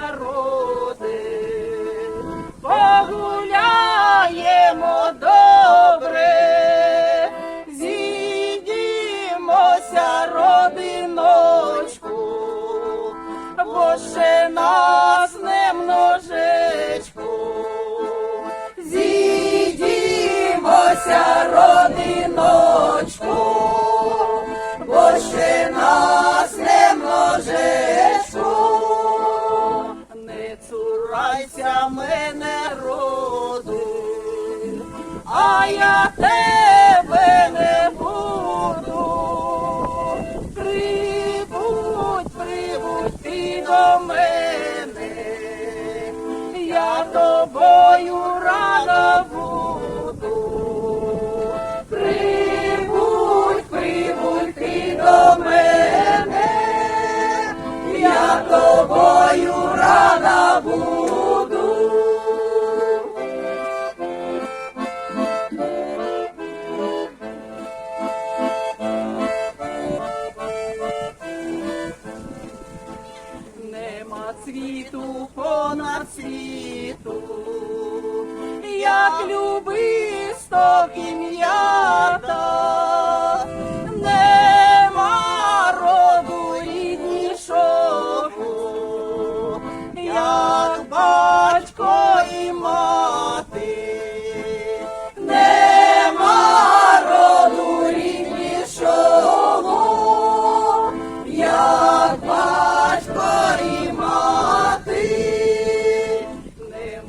народи, погуляємо добре, зійдімося, родиночку, бо ще нас не множечку, зійдімося, родиночку, бо ще цурайся мене роду, а я тебе не буду. Прибудь, прибудь ти до мене, я тобою рада буду. Прибудь, прибудь ти до мене, я тобою рада буду. Світу, як любисток і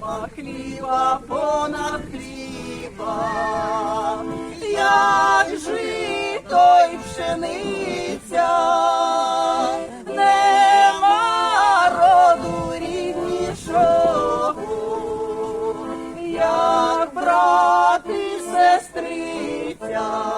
нема хліба понад хліба, як жито й пшениця, нема роду ріднішого, як брат сестриця.